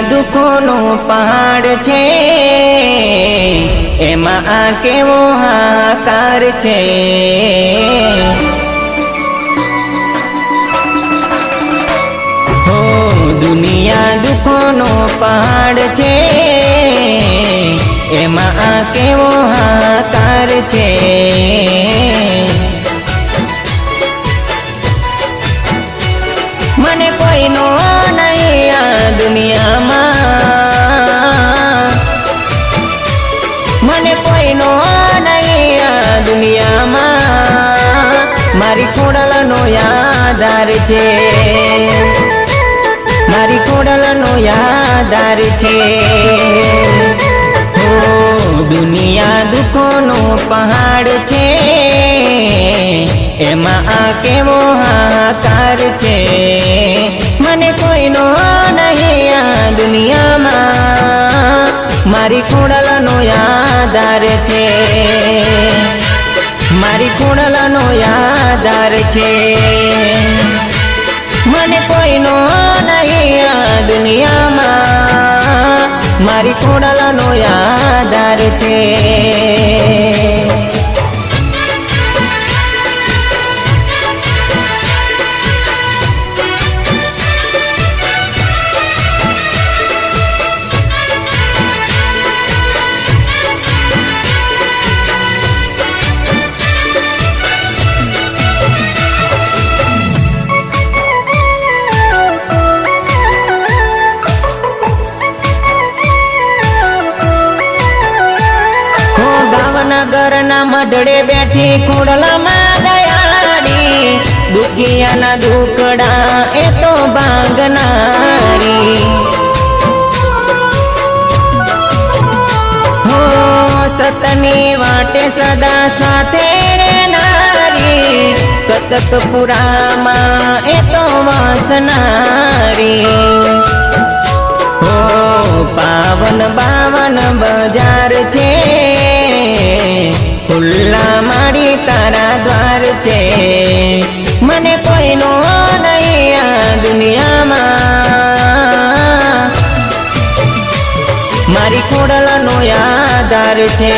દુઃખોનો પહાડ છે. એમાં આ કેવો હાકાર છે. હો, દુનિયા દુઃખોનો પહાડ છે. એમાં આ કેવો હાકાર છે. કોઈનો નહીં દુનિયામાં. મારી કુડલનો યાદાર છે. મારી કુડલનો યાદાર છે. ઓ, દુનિયા દુઃખોનો પહાડ છે. એમાં આ કેવો હાકાર છે. મને કોઈનો નહીં આ દુનિયામાં. મારી ખોડલનો યાદાર છે. મારી ખોડલનો યાદાર છે. મને કોઈનો નહીં આ દુનિયામાં. મારી ખોડલનો યાદાર છે. ભાવનગરના બેઠી ખોડલામાં દયાળી. દુખિયાના દુકડા એ તો ભાંગનારી. હો, સતની વાટે સદા સાથે નારી કતકપુરામાં એ તો વાસનારી. હો, પાવન બાવન બજાર છે. છે.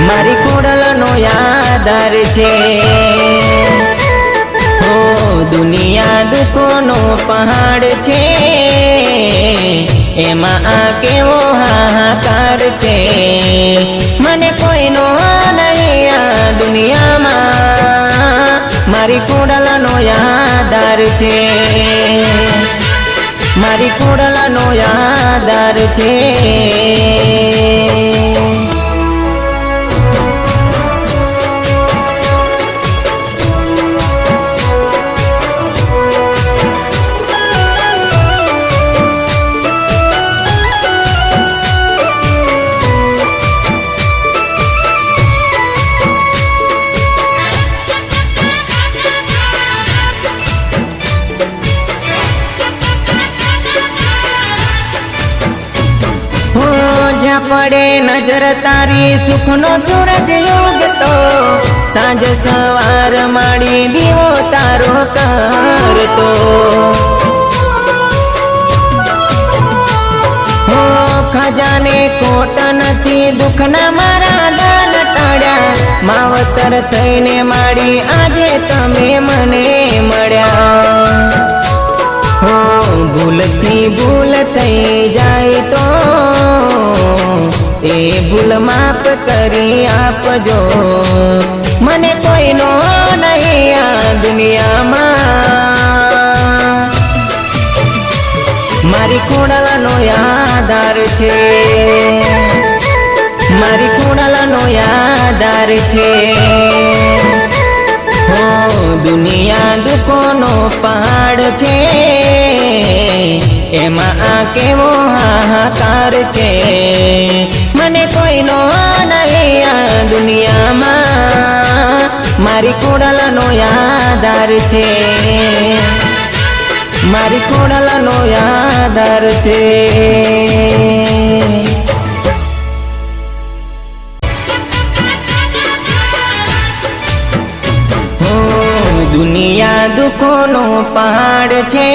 મારી કુડલનો આધાર છે. ઓ દુનિયા દુઃખોનો પહાડ છે. એમાં આ કેવો હાહાકાર છે. મને કોઈનો નહીં આ દુનિયામાં. મારી કુડલનો આધાર છે. મારી ખોડલાનો યાદાર છે. પડે નજર તારી સુખનો સૂરજ ઉગતો સાંજ સવાર માડી દીવો તારો કરતો ખજાને કોટ નથી, દુઃખના મારા દાન ટાળ્યા. માવતર થઈને માડી આજે તમે મને મળ્યા. હો, ભૂલથી ભૂલ થઈ જાય માફ કરી આપજો. મને કોઈનો નહીં આ દુનિયામાં. મારી ખોડલાનો યાદાર છે. મારી કુંડલાનો યાદાર છે. હો, દુનિયા દુઃખોનો પહાડ છે. એમાં આ કેવો હાહાકાર છે? મને કોઈનો નહીં આ દુનિયામાં. મારી કોડલનો યાદાર છે. મારી કોડલનો યાદાર છે. દુનિયા દુઃખોનો પહાડ છે.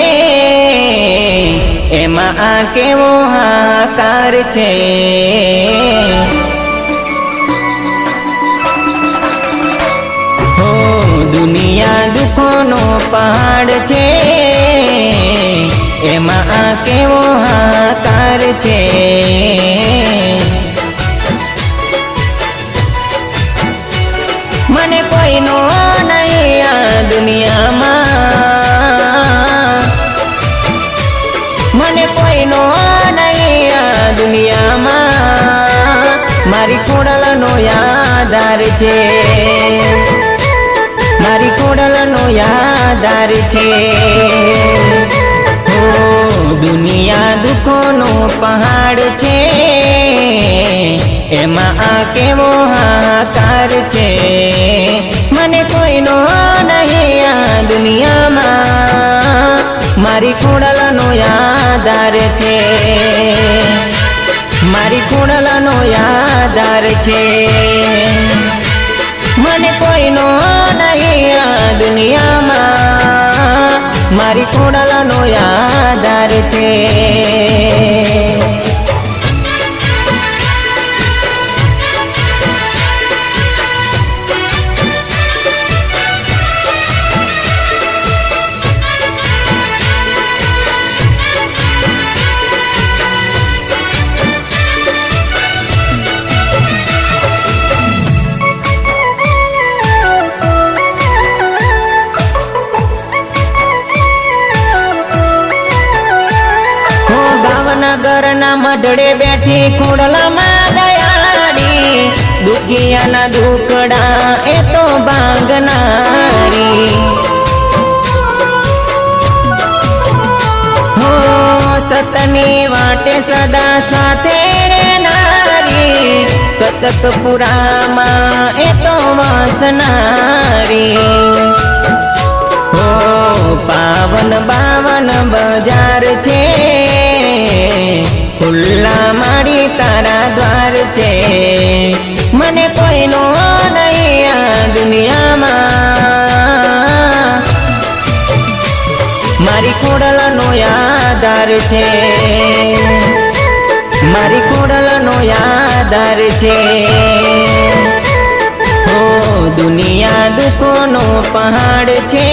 એમાં આ કેવો હાકાર છે? હો, દુનિયા દુઃખોનો પહાડ છે. એમાં આ કેવો હાકાર છે? મારી ખોડલનો યાદાર છે. મારી કોડલનો યાદાર છે. ઓ દુનિયા દુઃખોનો પહાડ છે. એમાં આ કેવો હાકાર છે? મને કોઈનો નહીં આ દુનિયામાં. મારી કોડલનો યાદાર છે. મારી કુંડલાનો યાદાર છે. મને કોઈનો નહીં આ દુનિયામાં. મારી કુંડલાનો યાદાર છે. ભાવનગરના બેઠી ખોડલામાં દયાળી. દુખિયાના દુકડા એ તો ભાંગનારી. હો, સતની વાટે સદા સાથે નારી સતતપુરામાં એ તો વાસનારી. હો, પાવન બાવન બજાર છે યાદાર છે. મારી કોડલનો યાદાર છે. ઓ દુનિયા દુઃખોનો પહાડ છે.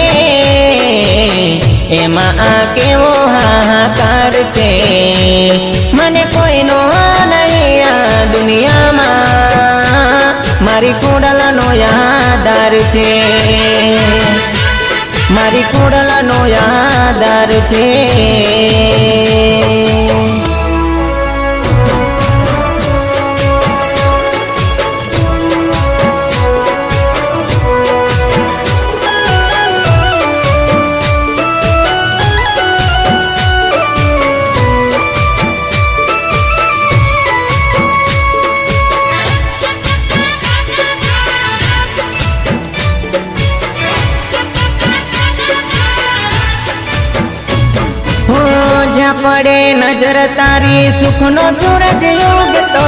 એમાં આ કેવો હાહાકાર છે. મને કોઈનો નહીં આ દુનિયામાં મારી કોડલનો યાદાર છે. મારી કુડલાનો યાદાર છે. નજર તારી સુખનો સૂરજ ઉગતો.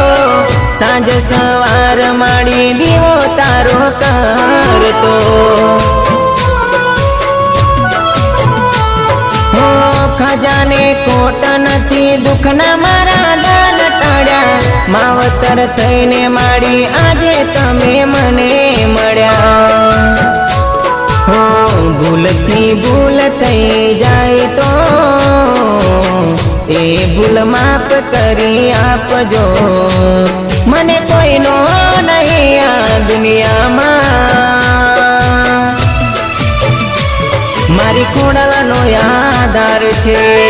સાંજ સવાર માડી દીવો તારો કરતો. હો, ખજાને કોટ નથી, દુઃખના મારા દાન ટાળ્યા માવતર થઈને માડી આજે તમે મને મળ્યા. હો, ભૂલથી ભૂલ થઈ જાય તો એ ભૂલ માફ કરી આપજો. મને કોઈનો નહીં આ દુનિયામાં. મારી ખોડલનો યાદાર છે.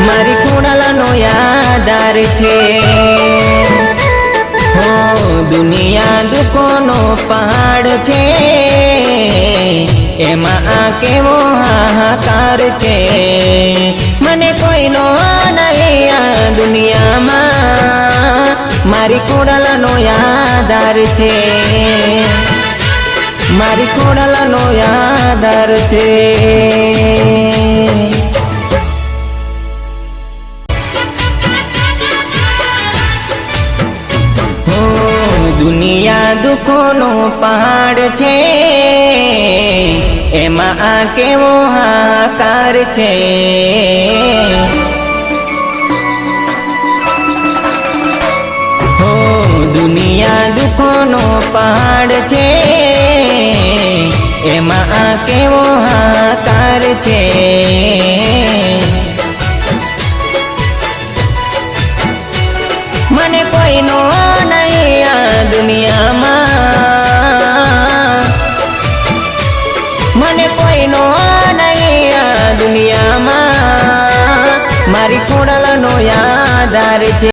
મારી ખોડલનો યાદાર છે. હો, દુનિયા દુઃખોનો પહાડ છે. એમાં આ કેવો હાહાકાર છે. મને કોઈનો નહીં આ દુનિયામાં. મારી કોડલાનો યાદાર છે. મારી કોડલાનો યાદાર છે. દુનિયા દુઃખોનો પહાડ છે. એમાં આ કેવો હાકાર છે. હો, દુનિયા દુઃખોનો પહાડ છે. એમાં આ કેવો હાકાર છે. ಮರೆಚೆ